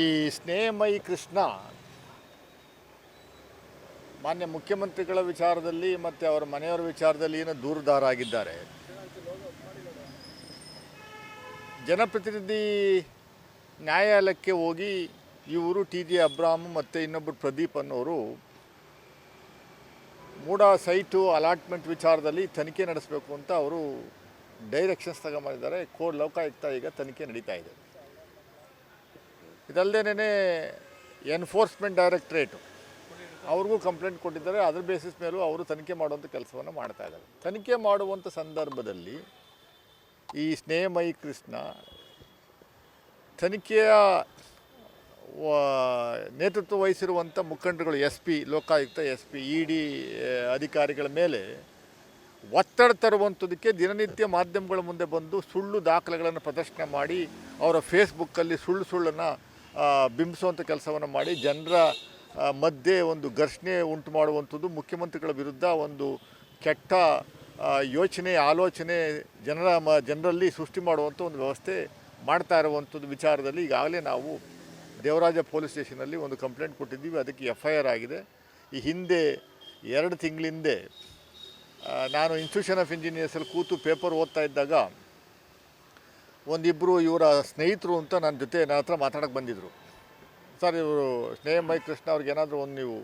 ಈ ಸ್ನೇಹಮಯಿ ಕೃಷ್ಣ ಮಾನ್ಯ ಮುಖ್ಯಮಂತ್ರಿಗಳ ವಿಚಾರದಲ್ಲಿ ಮತ್ತು ಅವರ ಮನೆಯವರ ವಿಚಾರದಲ್ಲಿ ಏನು ದೂರದಾರ ಆಗಿದ್ದಾರೆ. ಜನಪ್ರತಿನಿಧಿ ನ್ಯಾಯಾಲಯಕ್ಕೆ ಹೋಗಿ ಇವರು ಟಿ ಜಿ ಅಬ್ರಾಮ್ ಮತ್ತು ಇನ್ನೊಬ್ಬರು ಪ್ರದೀಪ್ ಅನ್ನೋರು ಮೂಡ ಸೈಟು ಅಲಾಟ್ಮೆಂಟ್ ವಿಚಾರದಲ್ಲಿ ತನಿಖೆ ನಡೆಸಬೇಕು ಅಂತ ಅವರು ಡೈರೆಕ್ಷನ್ಸ್ ತಗೊಂಬಂದಿದ್ದಾರೆ. ಕೋರ್ಟ್ ಲೋಕಾಯುಕ್ತ ಈಗ ತನಿಖೆ ನಡೀತಾ ಇದೆ. ಇದಲ್ಲದೇನೆ ಎನ್ಫೋರ್ಸ್ಮೆಂಟ್ ಡೈರೆಕ್ಟ್ರೇಟು ಅವ್ರಿಗೂ ಕಂಪ್ಲೇಂಟ್ ಕೊಟ್ಟಿದ್ದಾರೆ. ಅದ್ರ ಬೇಸಿಸ್ ಮೇಲೂ ಅವರು ತನಿಖೆ ಮಾಡುವಂಥ ಕೆಲಸವನ್ನು ಮಾಡ್ತಾ ಇದ್ದಾರೆ. ತನಿಖೆ ಮಾಡುವಂಥ ಸಂದರ್ಭದಲ್ಲಿ ಈ ಸ್ನೇಹಮಯಿ ಕೃಷ್ಣ ತನಿಖೆಯ ನೇತೃತ್ವ ವಹಿಸಿರುವಂಥ ಮುಖಂಡರುಗಳು S P, Lokayukta S P E D ಅಧಿಕಾರಿಗಳ ಮೇಲೆ ಒತ್ತಡ ತರುವಂಥದಕ್ಕೆ ದಿನನಿತ್ಯ ಮಾಧ್ಯಮಗಳ ಮುಂದೆ ಬಂದು ಸುಳ್ಳು ದಾಖಲೆಗಳನ್ನು ಪ್ರದರ್ಶನ ಮಾಡಿ ಅವರ ಫೇಸ್ಬುಕ್ಕಲ್ಲಿ ಸುಳ್ಳು ಸುಳ್ಳನ್ನು ಬಿಂಬಿಸುವಂಥ ಕೆಲಸವನ್ನು ಮಾಡಿ ಜನರ ಮಧ್ಯೆ ಒಂದು ಘರ್ಷಣೆ ಉಂಟು ಮಾಡುವಂಥದ್ದು ಮುಖ್ಯಮಂತ್ರಿಗಳ ವಿರುದ್ಧ ಒಂದು ಕೆಟ್ಟ ಯೋಚನೆ, ಆಲೋಚನೆ ಜನರ ಮ, ಜನರಲ್ಲಿ ಸೃಷ್ಟಿ ಮಾಡುವಂಥ ಒಂದು ವ್ಯವಸ್ಥೆ ಮಾಡ್ತಾ ಇರುವಂಥದ್ದು ವಿಚಾರದಲ್ಲಿ ಈಗಾಗಲೇ ನಾವು ದೇವರಾಜ ಪೊಲೀಸ್ ಸ್ಟೇಷನಲ್ಲಿ ಒಂದು ಕಂಪ್ಲೇಂಟ್ ಕೊಟ್ಟಿದ್ದೀವಿ. ಅದಕ್ಕೆ ಎಫ್ ಐ ಆರ್ ಆಗಿದೆ. ಈ ಹಿಂದೆ ಎರಡು ತಿಂಗಳ ಹಿಂದೆ ನಾನು ಇನ್ಸ್ಟಿಟ್ಯೂಷನ್ ಆಫ್ ಇಂಜಿನಿಯರ್ಸಲ್ಲಿ ಕೂತು ಪೇಪರ್ ಓದ್ತಾ ಇದ್ದಾಗ ಒಂದಿಬ್ಬರು ಇವರ ಸ್ನೇಹಿತರು ಅಂತ ನನ್ನ ಜೊತೆ ನನ್ನ ಹತ್ರ ಮಾತಾಡೋಕ್ಕೆ ಬಂದಿದ್ದರು ಸರ್, ಇವರು ಸ್ನೇಹಮೈ ಕೃಷ್ಣ ಅವ್ರಿಗೆ ಏನಾದರೂ ಒಂದು ನೀವು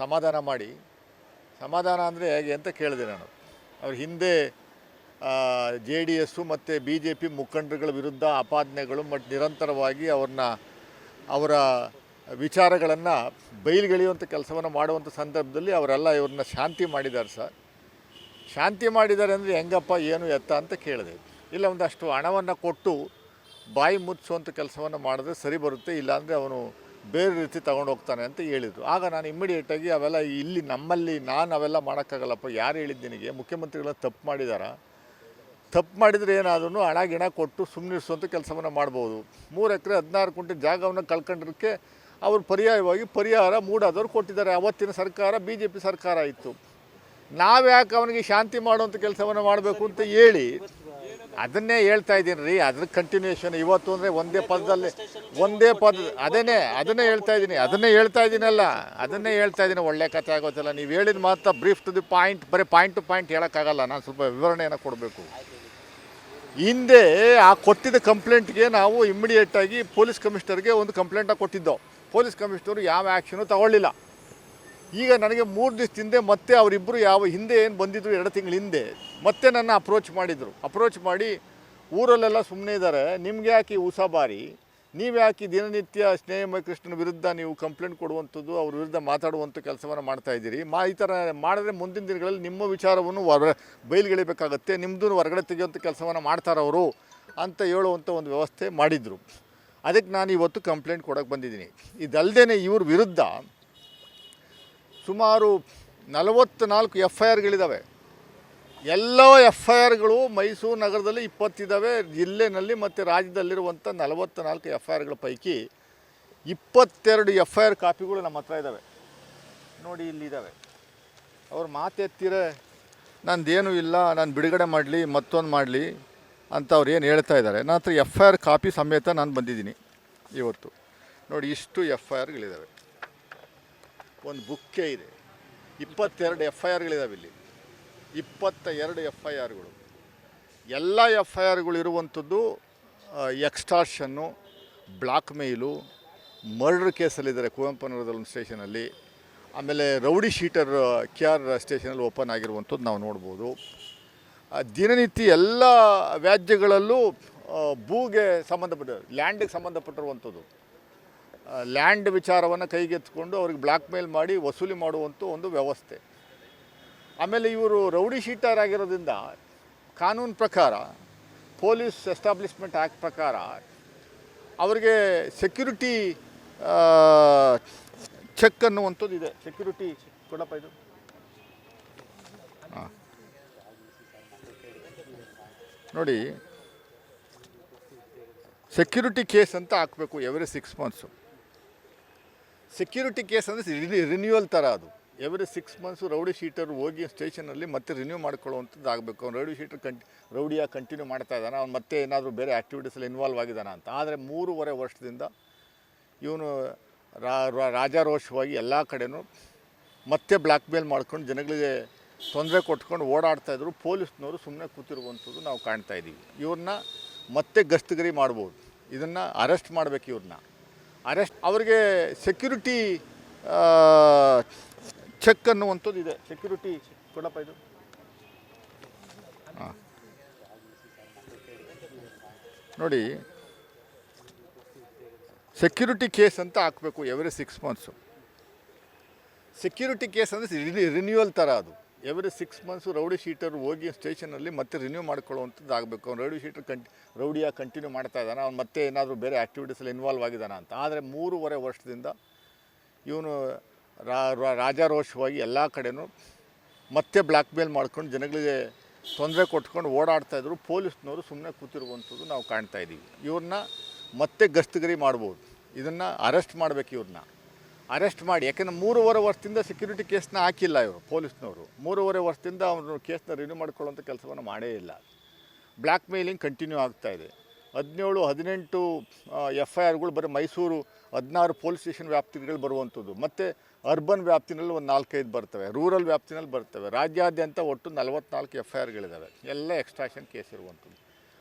ಸಮಾಧಾನ ಮಾಡಿ. ಸಮಾಧಾನ ಅಂದರೆ ಹೇಗೆ ಅಂತ ಕೇಳಿದೆ ನಾನು. ಅವ್ರ ಹಿಂದೆ ಜೆ ಡಿ ಎಸ್ಸು ಮತ್ತು ಬಿ ಜೆ ಪಿ ಮುಖಂಡರುಗಳ ವಿರುದ್ಧ ಆಪಾದನೆಗಳು ಮತ್ತು ನಿರಂತರವಾಗಿ ಅವ್ರನ್ನ, ಅವರ ವಿಚಾರಗಳನ್ನು ಬಯಲುಗೆಳೆಯುವಂಥ ಕೆಲಸವನ್ನು ಮಾಡುವಂಥ ಸಂದರ್ಭದಲ್ಲಿ ಅವರೆಲ್ಲ ಇವ್ರನ್ನ ಶಾಂತಿ ಮಾಡಿದ್ದಾರೆ ಸರ್. ಶಾಂತಿ ಮಾಡಿದ್ದಾರೆ ಅಂದರೆ ಹೆಂಗಪ್ಪ, ಏನು ಎತ್ತ ಅಂತ ಕೇಳಿದೆ. ಇಲ್ಲ, ಒಂದಷ್ಟು ಹಣವನ್ನು ಕೊಟ್ಟು ಬಾಯಿ ಮುಚ್ಚುವಂಥ ಕೆಲಸವನ್ನು ಮಾಡಿದ್ರೆ ಸರಿ ಬರುತ್ತೆ, ಇಲ್ಲಾಂದರೆ ಅವನು ಬೇರೆ ರೀತಿ ತಗೊಂಡು ಹೋಗ್ತಾನೆ ಅಂತ ಹೇಳಿದರು. ಆಗ ನಾನು ಇಮ್ಮಿಡಿಯೇಟಾಗಿ ಅವೆಲ್ಲ ಇಲ್ಲಿ ನಮ್ಮಲ್ಲಿ ನಾನು ಅವೆಲ್ಲ ಮಾಡೋಕ್ಕಾಗಲ್ಲಪ್ಪ, ಯಾರು ಹೇಳಿದ್ದು ನಿನಗೆ? ಮುಖ್ಯಮಂತ್ರಿಗಳ ತಪ್ಪು ಮಾಡಿದಾರ. ತಪ್ಪು ಮಾಡಿದರೆ ಏನಾದ್ರೂ ಹಣ, ಗಿಣ ಕೊಟ್ಟು ಸುಮ್ಮನಿರಿಸುವಂಥ ಕೆಲಸವನ್ನು ಮಾಡ್ಬೋದು. ಮೂರು ಎಕರೆ ಹದಿನಾರು ಕುಂಟೆ ಜಾಗವನ್ನು ಕಳ್ಕೊಂಡಿರೋಕ್ಕೆ ಅವರು ಪರ್ಯಾಯವಾಗಿ ಪರಿಹಾರ ಮೂಡಾದವ್ರು ಕೊಟ್ಟಿದ್ದಾರೆ. ಅವತ್ತಿನ ಸರ್ಕಾರ ಬಿ ಜೆ ಪಿ ಸರ್ಕಾರ ಇತ್ತು. ನಾವ್ಯಾಕೆ ಅವನಿಗೆ ಶಾಂತಿ ಮಾಡುವಂಥ ಕೆಲಸವನ್ನು ಮಾಡಬೇಕು ಅಂತ ಹೇಳಿ ಅದನ್ನೇ ಹೇಳ್ತಾ ಇದ್ದೀನಿ ರೀ ಅದ್ರ ಕಂಟಿನ್ಯೂಷನ್ ಇವತ್ತು ಅಂದರೆ ಒಂದೇ ಪದದಲ್ಲಿ ಒಂದೇ ಪದ ಅದನ್ನೇ ಅದನ್ನೇ ಹೇಳ್ತಾ ಇದ್ದೀನಿ ಅದನ್ನೇ ಹೇಳ್ತಾ ಇದ್ದೀನಲ್ಲ ಅದನ್ನೇ ಹೇಳ್ತಾ ಇದ್ದೀನಿ ಒಳ್ಳೆ ಕಥೆ ಆಗೋದಿಲ್ಲ. ನೀವು ಹೇಳಿದ ಮಾತ್ರ ಬ್ರೀಫ್ ಟು ದಿ ಪಾಯಿಂಟ್ ಬರೀ ಪಾಯಿಂಟ್ ಟು ಪಾಯಿಂಟ್ ಹೇಳೋಕ್ಕಾಗಲ್ಲ ನಾನು ಸ್ವಲ್ಪ ವಿವರಣೆಯನ್ನು ಕೊಡಬೇಕು. ಹಿಂದೆ ಆ ಕೊಟ್ಟಿದ್ದ ಕಂಪ್ಲೇಂಟ್ಗೆ ನಾವು ಇಮ್ಮಿಡಿಯೇಟಾಗಿ ಪೊಲೀಸ್ ಕಮಿಷನರ್ಗೆ ಒಂದು ಕಂಪ್ಲೇಂಟಾಗಿ ಕೊಟ್ಟಿದ್ದೋ. ಪೊಲೀಸ್ ಕಮಿಷನರು ಯಾವ ಆ್ಯಕ್ಷನು ತಗೊಳ್ಳಿಲ್ಲ. ಈಗ ನನಗೆ ಮೂರು ದಿವಸ ಹಿಂದೆ ಮತ್ತೆ ಅವರಿಬ್ಬರು ಯಾವ ಹಿಂದೆ ಏನು ಬಂದಿದ್ರು ಎರಡು ತಿಂಗಳ ಹಿಂದೆ ಮತ್ತೆ ನನ್ನ ಅಪ್ರೋಚ್ ಮಾಡಿದರು. ಅಪ್ರೋಚ್ ಮಾಡಿ ಊರಲ್ಲೆಲ್ಲ ಸುಮ್ಮನೆ ಇದ್ದಾರೆ. ನಿಮ್ಗೆ ಯಾಕೆ ಉಸಾಬಾರಿ ನೀವು ಯಾಕೆ ದಿನನಿತ್ಯ ಸ್ನೇಹಮಯ ಕೃಷ್ಣನ ವಿರುದ್ಧ ನೀವು ಕಂಪ್ಲೇಂಟ್ ಕೊಡುವಂಥದ್ದು, ಅವ್ರ ವಿರುದ್ಧ ಮಾತಾಡುವಂಥ ಕೆಲಸವನ್ನು ಮಾಡ್ತಾ ಇದ್ದೀರಿ? ಮಾ ಈ ಥರ ಮಾಡಿದ್ರೆ ಮುಂದಿನ ದಿನಗಳಲ್ಲಿ ನಿಮ್ಮ ವಿಚಾರವನ್ನು ಹೊರ ಬಯಲುಗಳಿಬೇಕಾಗತ್ತೆ ನಿಮ್ಮದು ಹೊರಗಡೆ ತೆಗೆಯುವಂಥ ಕೆಲಸವನ್ನು ಮಾಡ್ತಾರವರು ಅಂತ ಹೇಳುವಂಥ ಒಂದು ವ್ಯವಸ್ಥೆ ಮಾಡಿದರು. ಅದಕ್ಕೆ ನಾನು ಇವತ್ತು ಕಂಪ್ಲೇಂಟ್ ಕೊಡೋಕ್ಕೆ ಬಂದಿದ್ದೀನಿ. ಇದಲ್ಲದೇ ಇವ್ರ ವಿರುದ್ಧ ಸುಮಾರು ನಲವತ್ತ್ನಾಲ್ಕು ಎಫ್ ಐ ಆರ್ಗಳಿದ್ದಾವೆ ಎಲ್ಲ ಎಫ್ ಐ ಆರ್ಗಳು ಮೈಸೂರು ನಗರದಲ್ಲಿ ಇಪ್ಪತ್ತಿದ್ದಾವೆ ಜಿಲ್ಲೆನಲ್ಲಿ ಮತ್ತು ರಾಜ್ಯದಲ್ಲಿರುವಂಥ ನಲವತ್ತ್ನಾಲ್ಕು ಎಫ್ ಐ ಆರ್ಗಳ ಪೈಕಿ ಇಪ್ಪತ್ತೆರಡು ಎಫ್ ಐ ಆರ್ ಕಾಪಿಗಳು ನಮ್ಮ ಹತ್ರ ಇದ್ದಾವೆ ನೋಡಿ ಇಲ್ಲಿದ್ದಾವೆ ಅವ್ರು ಮಾತೆತ್ತಿರೆ ನಂದೇನು ಇಲ್ಲ, ನಾನು ಬಿಡುಗಡೆ ಮಾಡಲಿ, ಮತ್ತೊಂದು ಮಾಡಲಿ ಅಂತ ಅವ್ರು ಏನು ಹೇಳ್ತಾ ಇದ್ದಾರೆ. ನನ್ನ ಹತ್ರ ಎಫ್ ಐ ಆರ್ ಕಾಪಿ ಸಮೇತ ನಾನು ಬಂದಿದ್ದೀನಿ ಇವತ್ತು. ನೋಡಿ ಇಷ್ಟು ಎಫ್ ಐ ಆರ್ಗಳಿದ್ದಾವೆ ಒಂದು ಬುಕ್ಕೇ ಇದೆ. ಇಪ್ಪತ್ತೆರಡು ಎಫ್ ಐ ಆರ್ಗಳಿದಾವೆ ಇಲ್ಲಿ. ಇಪ್ಪತ್ತ ಎರಡು ಎಫ್ ಐ ಆರ್ಗಳು ಎಲ್ಲ ಎಫ್ ಐ ಆರ್ಗಳು ಇರುವಂಥದ್ದು ಎಕ್ಸ್ಟಾರ್ಷನ್ನು, ಬ್ಲಾಕ್ ಮೇಲು, ಮರ್ಡರ್ ಕೇಸಲ್ಲಿದ್ದಾರೆ ಕುವೆಂಪು ನಗರದ ಒಂದು ಸ್ಟೇಷನಲ್ಲಿ. ಆಮೇಲೆ ರೌಡಿ ಶೀಟರ್, ಕೆ ಆರ್ ಸ್ಟೇಷನಲ್ಲಿ ಓಪನ್ ಆಗಿರುವಂಥದ್ದು ನಾವು ನೋಡ್ಬೋದು. ದಿನನಿತ್ಯ ಎಲ್ಲ ವ್ಯಾಜ್ಯಗಳಲ್ಲೂ ಭೂಗೆ ಸಂಬಂಧಪಟ್ಟ, ಲ್ಯಾಂಡಿಗೆ ಸಂಬಂಧಪಟ್ಟಿರುವಂಥದ್ದು. ಲ್ಯಾಂಡ್ ವಿಚಾರವನ್ನು ಕೈಗೆತ್ತಿಕೊಂಡು ಅವ್ರಿಗೆ ಬ್ಲಾಕ್ ಮೇಲ್ ಮಾಡಿ ವಸೂಲಿ ಮಾಡುವಂಥ ಒಂದು ವ್ಯವಸ್ಥೆ. ಆಮೇಲೆ ಇವರು ರೌಡಿ ಶೀಟರ್ ಆಗಿರೋದ್ರಿಂದ ಕಾನೂನು ಪ್ರಕಾರ, ಪೊಲೀಸ್ ಎಸ್ಟಾಬ್ಲಿಷ್ಮೆಂಟ್ ಆ್ಯಕ್ಟ್ ಪ್ರಕಾರ ಅವರಿಗೆ ಸೆಕ್ಯುರಿಟಿ ಚೆಕ್ ಅನ್ನುವಂಥದ್ದು ಇದೆ. ಸೆಕ್ಯುರಿಟಿ ಕೊಡಪ್ಪ ಇದು. ನೋಡಿ, ಸೆಕ್ಯೂರಿಟಿ ಕೇಸ್ ಅಂತ ಹಾಕಬೇಕು every six months. Security case ಅಂದರೆ ರಿನ್ಯೂವಲ್ ಥರ ಅದು. Every six months rowdy sheeter ಹೋಗಿ ಸ್ಟೇಷನಲ್ಲಿ ಮತ್ತೆ ರಿನ್ಯೂ ಮಾಡ್ಕೊಳ್ಳುವಂಥದ್ದು ಆಗಬೇಕು. ಅವ್ನು ರೌಡಿ ಶೀಟರ್ ಕಂಟಿ ರೌಡಿಯಾಗಿ ಕಂಟಿನ್ಯೂ ಮಾಡ್ತಾ ಇದ್ದಾನೆ. ಅವ್ನು ಮತ್ತೆ ಏನಾದರೂ ಬೇರೆ ಆ್ಯಕ್ಟಿವಿಟೀಸಲ್ಲಿ ಇನ್ವಾಲ್ವ್ ಆಗಿದ್ದಾನೆ ಅಂತ. ಆದರೆ ಮೂರುವರೆ ವರ್ಷದಿಂದ ಇವನು ರಾಜಾರೋಷವಾಗಿ ಎಲ್ಲ ಕಡೆನೂ ಮತ್ತೆ ಬ್ಲ್ಯಾಕ್ ಮೇಲ್ ಮಾಡ್ಕೊಂಡು ಜನಗಳಿಗೆ ತೊಂದರೆ ಕೊಟ್ಕೊಂಡು ಓಡಾಡ್ತಾ ಇದ್ರು. ಪೊಲೀಸ್ನವರು ಸುಮ್ಮನೆ ಕೂತಿರುವಂಥದ್ದು ನಾವು ಕಾಣ್ತಾ ಇದ್ದೀವಿ. ಇವ್ರನ್ನ ಮತ್ತೆ ಗಸ್ತಗಿರಿ ಮಾಡ್ಬೋದು. ಇದನ್ನು ಅರೆಸ್ಟ್ ಮಾಡಬೇಕು ಇವ್ರನ್ನ. ಅರೆಸ್ಟ್ ಅವರಿಗೆ ಸೆಕ್ಯೂರಿಟಿ ಚೆಕ್ ಅನ್ನುವಂಥದ್ದು ಇದೆ. ಸೆಕ್ಯೂರಿಟಿ ಕೊಡಪ್ಪ ಇದು. ನೋಡಿ, ಸೆಕ್ಯೂರಿಟಿ ಕೇಸ್ ಅಂತ ಹಾಕಬೇಕು every six months security case ಅಂದರೆ ರಿನ್ಯೂವಲ್ ಥರ ಅದು. Every six months rowdy sheeter ಹೋಗಿ ಸ್ಟೇಷನಲ್ಲಿ ಮತ್ತೆ ರಿನ್ಯೂ ಮಾಡ್ಕೊಳ್ಳುವಂಥದ್ದು ಆಗಬೇಕು ಅವ್ನು ರೌಡಿ ಶೀಟರ್ ಕಂಟಿ ರೌಡಿಯಾಗಿ ಕಂಟಿನ್ಯೂ ಮಾಡ್ತಾ ಇದ್ದಾನೆ. ಅವ್ನು ಮತ್ತೆ ಏನಾದರೂ ಬೇರೆ ಆ್ಯಕ್ಟಿವಿಟೀಸಲ್ಲಿ ಇನ್ವಾಲ್ವ್ ಆಗಿದ್ದಾನ ಅಂತ. ಆದರೆ ಮೂರುವರೆ ವರ್ಷದಿಂದ ಇವನು ರಾಜಾರೋಷವಾಗಿ ಎಲ್ಲ ಕಡೆನೂ ಮತ್ತೆ ಬ್ಲ್ಯಾಕ್ ಮೇಲ್ ಮಾಡ್ಕೊಂಡು ಜನಗಳಿಗೆ ತೊಂದರೆ ಕೊಟ್ಕೊಂಡು ಓಡಾಡ್ತಾ ಇದ್ರು. ಪೊಲೀಸ್ನವರು ಸುಮ್ಮನೆ ಕೂತಿರುವಂಥದ್ದು ನಾವು ಕಾಣ್ತಾ ಇದ್ದೀವಿ. ಇವ್ರನ್ನ ಮತ್ತೆ ಗಸ್ತಗಿರಿ ಮಾಡ್ಬೋದು. ಇದನ್ನು ಅರೆಸ್ಟ್ ಮಾಡಬೇಕು ಇವ್ರನ್ನ. ಅರೆಸ್ಟ್ ಮಾಡಿ. ಯಾಕೆಂದರೆ ಮೂರುವರೆ ವರ್ಷದಿಂದ ಸೆಕ್ಯೂರಿಟಿ ಕೇಸ್ನ ಹಾಕಿಲ್ಲ ಇವರು, ಪೊಲೀಸ್ನವರು. ಮೂರುವರೆ ವರ್ಷದಿಂದ ಅವರು ಕೇಸ್ನ ರಿನ್ಯೂ ಮಾಡ್ಕೊಳ್ಳೋಂಥ ಕೆಲಸವನ್ನು ಮಾಡೇ ಇಲ್ಲ. ಬ್ಲ್ಯಾಕ್ ಮೇಲಿಂಗ್ ಕಂಟಿನ್ಯೂ ಆಗ್ತಾ ಇದೆ. ಹದಿನೇಳು, ಹದಿನೆಂಟು ಎಫ್ ಐ ಆರ್ಗಳು ಬರೀ ಮೈಸೂರು ಹದಿನಾರು ಪೊಲೀಸ್ ಸ್ಟೇಷನ್ ವ್ಯಾಪ್ತಿಗಳು ಬರುವಂಥದ್ದು. ಮತ್ತು ಅರ್ಬನ್ ವ್ಯಾಪ್ತಿನಲ್ಲಿ ಒಂದು ನಾಲ್ಕೈದು ಬರ್ತವೆ ರೂರಲ್ ವ್ಯಾಪ್ತಿನಲ್ಲಿ ಬರ್ತವೆ. ರಾಜ್ಯಾದ್ಯಂತ ಒಟ್ಟು ನಲವತ್ನಾಲ್ಕು ಎಫ್ ಐ ಆರ್ಗಳಿದ್ದಾವೆ ಎಲ್ಲ ಎಕ್ಸ್ಟ್ರಾಕ್ಷನ್ ಕೇಸ್ ಇರುವಂಥದ್ದು.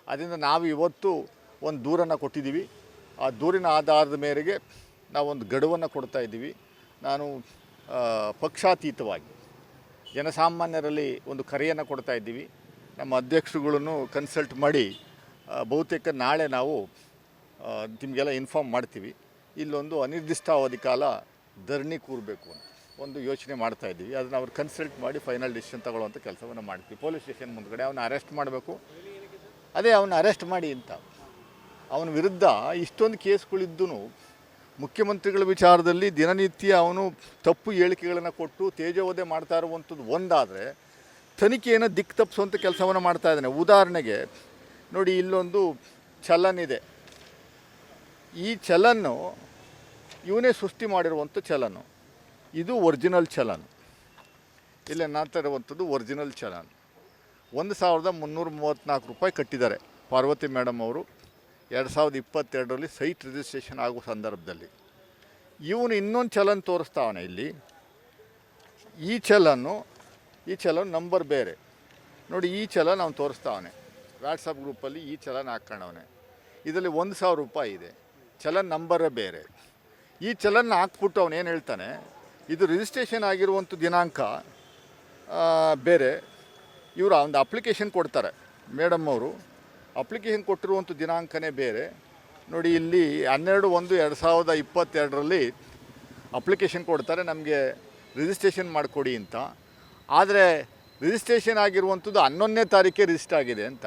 ಅದರಿಂದ ನಾವು ಇವತ್ತು ಒಂದು ದೂರನ್ನು ಕೊಟ್ಟಿದ್ದೀವಿ. ಆ ದೂರಿನ ಆಧಾರದ ಮೇರೆಗೆ ನಾವೊಂದು ಗಡುವನ್ನು ಕೊಡ್ತಾ ಇದ್ದೀವಿ. ನಾನು ಪಕ್ಷಾತೀತವಾಗಿ ಜನಸಾಮಾನ್ಯರಲ್ಲಿ ಒಂದು ಕರೆಯನ್ನು ಕೊಡ್ತಾ ಇದ್ದೀವಿ. ನಮ್ಮ ಅಧ್ಯಕ್ಷರುಗಳನ್ನು ಕನ್ಸಲ್ಟ್ ಮಾಡಿ ಬಹುತೇಕ ನಾಳೆ ನಾವು ನಿಮಗೆಲ್ಲ ಇನ್ಫಾರ್ಮ್ ಮಾಡ್ತೀವಿ. ಇಲ್ಲೊಂದು ಅನಿರ್ದಿಷ್ಟಾವಧಿ ಕಾಲ ಧರಣಿ ಕೂರಬೇಕು ಅಂತ ಒಂದು ಯೋಚನೆ ಮಾಡ್ತಾ ಇದ್ದೀವಿ. ಅದನ್ನು ಅವ್ರು ಕನ್ಸಲ್ಟ್ ಮಾಡಿ ಫೈನಲ್ ಡಿಸಿಷನ್ ತಗೊಳ್ಳುವಂಥ ಕೆಲಸವನ್ನು ಮಾಡ್ತೀವಿ. ಪೊಲೀಸ್ ಸ್ಟೇಷನ್ ಮುಂದ್ಗಡೆ ಅವನ್ನ ಅರೆಸ್ಟ್ ಮಾಡಬೇಕು. ಅದೇ ಅವನ್ನ ಅರೆಸ್ಟ್ ಮಾಡಿ ಅಂತ. ಅವನ ವಿರುದ್ಧ ಇಷ್ಟೊಂದು ಕೇಸ್ಗಳಿದ್ದೂ ಮುಖ್ಯಮಂತ್ರಿಗಳ ವಿಚಾರದಲ್ಲಿ ದಿನನಿತ್ಯ ಅವನು ತಪ್ಪು ಹೇಳಿಕೆಗಳನ್ನು ಕೊಟ್ಟು ತೇಜೋವಧೆ ಮಾಡ್ತಾ ಇರುವಂಥದ್ದು ಒಂದಾದರೆ ತನಿಖೆಯನ್ನು ದಿಕ್ಕು ತಪ್ಪಿಸುವಂಥ ಕೆಲಸವನ್ನು ಮಾಡ್ತಾ ಇದ್ದಾನೆ. ಉದಾಹರಣೆಗೆ ನೋಡಿ ಇಲ್ಲೊಂದು ಚಲನ್ ಇದೆ. ಈ ಚಲನ್ನು ಇವನೇ ಸೃಷ್ಟಿ ಮಾಡಿರುವಂಥ ಚಲನು ಇದು ಒರಿಜಿನಲ್ ಚಲನ್. ಇಲ್ಲ ನಂತರ ಇರುವಂಥದ್ದು ಒರಿಜಿನಲ್ ಚಲನ್. ಒಂದು ಸಾವಿರದ ಮುನ್ನೂರ ಮೂವತ್ತ್ನಾಲ್ಕು ರೂಪಾಯಿ ಕಟ್ಟಿದ್ದಾರೆ ಪಾರ್ವತಿ ಮೇಡಮ್ ಅವರು. ಎರಡು ಸಾವಿರದ ಇಪ್ಪತ್ತೆರಡರಲ್ಲಿ ಸೈಟ್ ರಿಜಿಸ್ಟ್ರೇಷನ್ ಆಗುವ ಸಂದರ್ಭದಲ್ಲಿ. ಇವನು ಇನ್ನೊಂದು ಚಲನ್ ತೋರಿಸ್ತಾವನೆ ಇಲ್ಲಿ. ಈ ಚಲನ್ನು, ಈ ಚಲನ್ ನಂಬರ್ ಬೇರೆ. ನೋಡಿ, ಈ ಚಲನ್ ಅವನು ತೋರಿಸ್ತಾವನೆ. ವಾಟ್ಸಪ್ ಗ್ರೂಪಲ್ಲಿ ಈ ಚಲನ್ ಹಾಕ್ಕೊಂಡವನೆ. ಇದರಲ್ಲಿ ಒಂದು ಸಾವಿರ ರೂಪಾಯಿ ಇದೆ. ಚಲನ್ ನಂಬರೇ ಬೇರೆ. ಈ ಚಲನ್ ಹಾಕ್ಬಿಟ್ಟು ಅವನು ಏನು ಹೇಳ್ತಾನೆ, ಇದು ರಿಜಿಸ್ಟ್ರೇಷನ್ ಆಗಿರುವಂಥ ದಿನಾಂಕ ಬೇರೆ. ಇವರು ಒಂದು ಅಪ್ಲಿಕೇಶನ್ ಕೊಡ್ತಾರೆ, ಮೇಡಮ್ ಅವರು. ಅಪ್ಲಿಕೇಶನ್ ಕೊಟ್ಟಿರುವಂಥ ದಿನಾಂಕನೇ ಬೇರೆ. ನೋಡಿ, ಇಲ್ಲಿ ಹನ್ನೆರಡು ಒಂದು ಎರಡು ಸಾವಿರದ ಇಪ್ಪತ್ತೆರಡರಲ್ಲಿ ಅಪ್ಲಿಕೇಶನ್ ಕೊಡ್ತಾರೆ, ನಮಗೆ ರಿಜಿಸ್ಟ್ರೇಷನ್ ಮಾಡಿಕೊಡಿ ಅಂತ. ಆದರೆ ರಿಜಿಸ್ಟ್ರೇಷನ್ ಆಗಿರುವಂಥದ್ದು ಹನ್ನೊಂದನೇ ತಾರೀಕೆ ರಿಜಿಸ್ಟರ್ ಆಗಿದೆ ಅಂತ.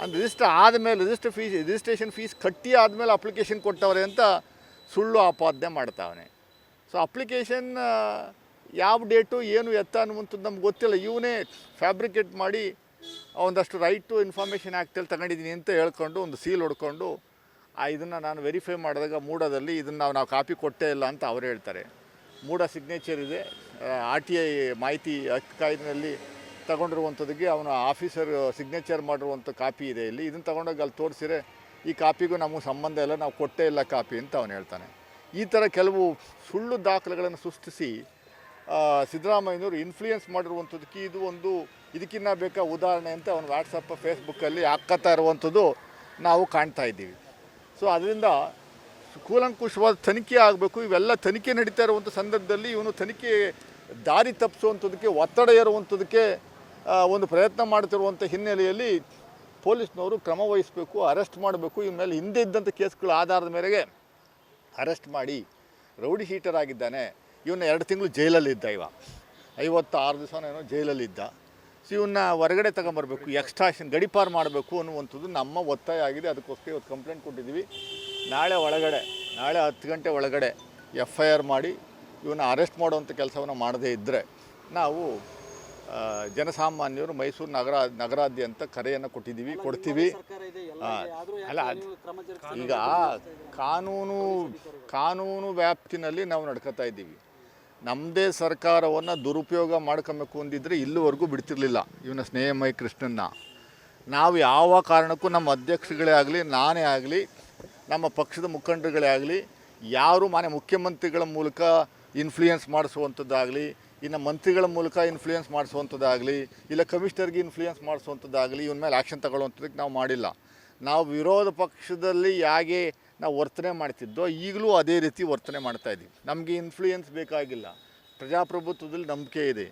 ಅಂದ್ರೆ ರಿಜಿಸ್ಟರ್ ಆದಮೇಲೆ ರಿಜಿಸ್ಟರ್ ಫೀಸ್ ರಿಜಿಸ್ಟ್ರೇಷನ್ ಫೀಸ್ ಕಟ್ಟಿ ಆದಮೇಲೆ ಅಪ್ಲಿಕೇಶನ್ ಕೊಟ್ಟವ್ರೆ ಅಂತ ಸುಳ್ಳು ಆಪಾದನೆ ಮಾಡ್ತಾವನೆ. ಸೊ ಅಪ್ಲಿಕೇಶನ್ ಯಾವ ಡೇಟು, ಏನು ಎತ್ತ ಅನ್ನುವಂಥದ್ದು ನಮ್ಗೆ ಗೊತ್ತಿಲ್ಲ. ಇವನೇ ಫ್ಯಾಬ್ರಿಕೇಟ್ ಮಾಡಿ ಒಂದಷ್ಟು ರೈಟ್ ಟು ಇನ್ಫಾರ್ಮೇಷನ್ ಆ್ಯಕ್ಟಲ್ಲಿ ತಗೊಂಡಿದ್ದೀನಿ ಅಂತ ಹೇಳ್ಕೊಂಡು, ಒಂದು ಸೀಲ್ ಹೊಡ್ಕೊಂಡು, ಆ ಇದನ್ನು ನಾನು ವೆರಿಫೈ ಮಾಡಿದಾಗ ಮೂಡದಲ್ಲಿ ಇದನ್ನು ನಾವು ನಾವು ಕಾಪಿ ಕೊಟ್ಟೇ ಇಲ್ಲ ಅಂತ ಅವರು ಹೇಳ್ತಾರೆ. ಮೂಡ ಸಿಗ್ನೇಚರ್ ಇದೆ. ಆರ್ ಟಿ ಐ ಮಾಹಿತಿ ಕಾಯ್ದೆನಲ್ಲಿ ತಗೊಂಡಿರುವಂಥದ್ದಕ್ಕೆ ಅವನ ಆಫೀಸರ್ ಸಿಗ್ನೇಚರ್ ಮಾಡಿರುವಂಥ ಕಾಪಿ ಇದೆ ಇಲ್ಲಿ. ಇದನ್ನು ತಗೊಂಡೋಗಿ ಅಲ್ಲಿ ತೋರಿಸಿದ್ರೆ ಈ ಕಾಪಿಗೂ ನಮಗೆ ಸಂಬಂಧ ಇಲ್ಲ, ನಾವು ಕೊಟ್ಟೇ ಇಲ್ಲ ಕಾಪಿ ಅಂತ ಅವನು ಹೇಳ್ತಾನೆ. ಈ ಥರ ಕೆಲವು ಸುಳ್ಳು ದಾಖಲೆಗಳನ್ನು ಸೃಷ್ಟಿಸಿ ಸಿದ್ದರಾಮಯ್ಯನವರು ಇನ್ಫ್ಲೂಯೆನ್ಸ್ ಮಾಡಿರುವಂಥದ್ದಕ್ಕೆ ಇದು ಒಂದು ಇದಕ್ಕಿನ್ನ ಬೇಕಾ ಉದಾಹರಣೆ ಅಂತ ಅವನು ವಾಟ್ಸಪ್ ಫೇಸ್ಬುಕ್ಕಲ್ಲಿ ಹಾಕತ್ತಾ ಇರುವಂಥದ್ದು ನಾವು ಕಾಣ್ತಾ ಇದ್ದೀವಿ. ಸೊ ಅದರಿಂದ ಕೂಲಂಕುಷವಾದ ತನಿಖೆ ಆಗಬೇಕು, ಇವೆಲ್ಲ ತನಿಖೆ ನಡೀತಾ ಇರುವಂಥ ಸಂದರ್ಭದಲ್ಲಿ ಇವನು ತನಿಖೆ ದಾರಿ ತಪ್ಪಿಸುವಂಥದ್ದಕ್ಕೆ, ಒತ್ತಡ ಇರುವಂಥದ್ದಕ್ಕೆ ಒಂದು ಪ್ರಯತ್ನ ಮಾಡ್ತಿರುವಂಥ ಹಿನ್ನೆಲೆಯಲ್ಲಿ ಪೊಲೀಸ್ನವರು ಕ್ರಮ ವಹಿಸಬೇಕು, ಅರೆಸ್ಟ್ ಮಾಡಬೇಕು, ಇವ್ನ ಮೇಲೆ ಹಿಂದೆ ಇದ್ದಂಥ ಕೇಸ್ಗಳ ಆಧಾರದ ಮೇರೆಗೆ ಅರೆಸ್ಟ್ ಮಾಡಿ, ರೌಡಿ ಹೀಟರ್ ಆಗಿದ್ದಾನೆ. ಇವನ್ನ ಎರಡು ತಿಂಗಳು ಜೈಲಲ್ಲಿದ್ದ ಇವ. ಐವತ್ತು ಐವತ್ತಾರು ದಿವಸನೇನೋ ಜೈಲಲ್ಲಿದ್ದ ಸೊ ಇವನ್ನ ಹೊರಗಡೆ ತಗೊಂಬರ್ಬೇಕು ಎಕ್ಸ್ಟ್ರಾಕ್ಷನ್ ಗಡಿಪಾರು ಮಾಡಬೇಕು ಅನ್ನುವಂಥದ್ದು ನಮ್ಮ ಒತ್ತಾಯ ಆಗಿದೆ. ಅದಕ್ಕೋಸ್ಕರ ಇವತ್ತು ಕಂಪ್ಲೇಂಟ್ ಕೊಟ್ಟಿದ್ದೀವಿ. ನಾಳೆ ಒಳಗಡೆ ನಾಳೆ ಹತ್ತು ಗಂಟೆ ಒಳಗಡೆ ಎಫ್ ಐ ಆರ್ ಮಾಡಿ ಇವನ್ನ ಅರೆಸ್ಟ್ ಮಾಡುವಂಥ ಕೆಲಸವನ್ನು ಮಾಡದೇ ಇದ್ದರೆ ನಾವು ಜನಸಾಮಾನ್ಯರು ಮೈಸೂರು ನಗರ ನಗರಾದ್ಯಂತ ಕರೆಯನ್ನು ಕೊಟ್ಟಿದ್ದೀವಿ ಕೊಡ್ತೀವಿ. ಅಲ್ಲ, ಈಗ ಕಾನೂನು ಕಾನೂನು ವ್ಯಾಪ್ತಿನಲ್ಲಿ ನಾವು ನಡ್ಕೋತಾ ಇದ್ದೀವಿ. ನಮ್ಮದೇ ಸರ್ಕಾರವನ್ನು ದುರುಪಯೋಗ ಮಾಡ್ಕೊಬೇಕು ಅಂದಿದ್ರೆ ಇಲ್ಲಿವರೆಗೂ ಬಿಡ್ತಿರ್ಲಿಲ್ಲ. ಇವನ ಸ್ನೇಹಮಯ ಕೃಷ್ಣನ್ನ. ನಾವು ಯಾವ ಕಾರಣಕ್ಕೂ ನಮ್ಮ ಅಧ್ಯಕ್ಷಗಳೇ ಆಗಲಿ, ನಾನೇ ಆಗಲಿ, ನಮ್ಮ ಪಕ್ಷದ ಮುಖಂಡರುಗಳೇ ಆಗಲಿ, ಯಾರು ಮಾನ್ಯ ಮುಖ್ಯಮಂತ್ರಿಗಳ ಮೂಲಕ ಇನ್ಫ್ಲೂಯೆನ್ಸ್ ಮಾಡಿಸುವಂಥದ್ದಾಗಲಿ, ಇನ್ನು ಮಂತ್ರಿಗಳ ಮೂಲಕ ಇನ್ಫ್ಲೂಯೆನ್ಸ್ ಮಾಡಿಸುವಂಥದ್ದಾಗಲಿ, ಇಲ್ಲ ಕಮಿಷನರ್ಗೆ ಇನ್ಫ್ಲೂಯೆನ್ಸ್ ಮಾಡಿಸುವಂಥದ್ದಾಗಲಿ, ಇವನ ಮೇಲೆ ಆ್ಯಕ್ಷನ್ ತಗೊಳ್ಳುವಂಥದ್ದಕ್ಕೆ ನಾವು ಮಾಡಿಲ್ಲ. ನಾವು ವಿರೋಧ ಪಕ್ಷದಲ್ಲಿ ಹೇಗೆ ನಾವು ವರ್ತನೆ ಮಾಡ್ತಿದ್ದೋ, ಈಗಲೂ ಅದೇ ರೀತಿ ವರ್ತನೆ ಮಾಡ್ತಾ ಇದ್ದೀವಿ. ನಮಗೆ ಇನ್ಫ್ಲೂಯೆನ್ಸ್ ಬೇಕಾಗಿಲ್ಲ. ಪ್ರಜಾಪ್ರಭುತ್ವದಲ್ಲಿ ನಂಬಿಕೆ ಇದೆ.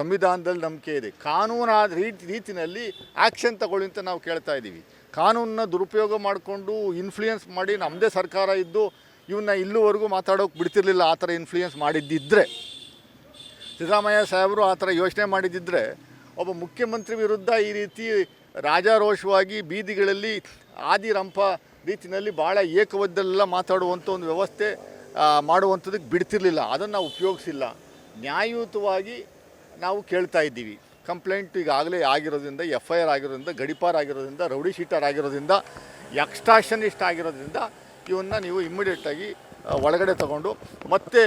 ಸಂವಿಧಾನದಲ್ಲಿ ನಂಬಿಕೆ ಇದೆ. ಕಾನೂನಾದ ರೀತಿ ರೀತಿಯಲ್ಲಿ ಆ್ಯಕ್ಷನ್ ತಗೊಳ್ಳಿ ಅಂತ ನಾವು ಕೇಳ್ತಾ ಇದ್ದೀವಿ. ಕಾನೂನನ್ನ ದುರುಪಯೋಗ ಮಾಡಿಕೊಂಡು ಇನ್ಫ್ಲೂಯೆನ್ಸ್ ಮಾಡಿ ನಮ್ಮದೇ ಸರ್ಕಾರ ಇದ್ದು ಇವನ್ನ ಇಲ್ಲಿವರೆಗೂ ಮಾತಾಡೋಕೆ ಬಿಡ್ತಿರಲಿಲ್ಲ, ಆ ಥರ ಇನ್ಫ್ಲೂಯೆನ್ಸ್ ಮಾಡಿದ್ದಿದ್ದರೆ ಸಿದ್ದರಾಮಯ್ಯ ಸಾಹೇಬರು ಆ ಥರ ಯೋಚನೆ ಮಾಡಿದ್ದಿದ್ದರೆ ಒಬ್ಬ ಮುಖ್ಯಮಂತ್ರಿ ವಿರುದ್ಧ ಈ ರೀತಿ ರಾಜಾರೋಷವಾಗಿ ಬೀದಿಗಳಲ್ಲಿ ಆದಿರಂಪ ರೀತಿಯಲ್ಲಿ ಭಾಳ ಏಕವದ್ದಲ್ಲೆಲ್ಲ ಮಾತಾಡುವಂಥ ಒಂದು ವ್ಯವಸ್ಥೆ ಮಾಡುವಂಥದ್ದಕ್ಕೆ ಬಿಡ್ತಿರ್ಲಿಲ್ಲ. ಅದನ್ನು ನಾವು ಉಪಯೋಗಿಸಿಲ್ಲ. ನ್ಯಾಯಯುತವಾಗಿ ನಾವು ಕೇಳ್ತಾ ಇದ್ದೀವಿ. ಕಂಪ್ಲೇಂಟ್ ಈಗಾಗಲೇ ಆಗಿರೋದ್ರಿಂದ ಎಫ್ ಐ ಆರ್ ಆಗಿರೋದ್ರಿಂದ, ಗಡಿಪಾರ್ ಆಗಿರೋದ್ರಿಂದ, ರೌಡಿ ಶೀಟರ್ ಆಗಿರೋದ್ರಿಂದ, ಎಕ್ಸ್ಟ್ರಾಷನಿಸ್ಟ್ ಆಗಿರೋದ್ರಿಂದ ಇವನ್ನ ನೀವು ಇಮ್ಮಿಡಿಯೇಟಾಗಿ ಒಳಗಡೆ ತಗೊಂಡು ಮತ್ತೆ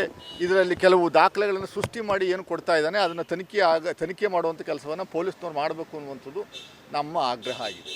ಇದರಲ್ಲಿ ಕೆಲವು ದಾಖಲೆಗಳನ್ನು ಸೃಷ್ಟಿ ಮಾಡಿ ಏನು ಕೊಡ್ತಾ ಇದ್ದಾನೆ, ಅದನ್ನು ತನಿಖೆ ಆಗ, ತನಿಖೆ ಮಾಡುವಂಥ ಕೆಲಸವನ್ನು ಪೊಲೀಸ್ನವ್ರು ಮಾಡಬೇಕು ಅನ್ನುವಂಥದ್ದು ನಮ್ಮ ಆಗ್ರಹ ಆಗಿದೆ.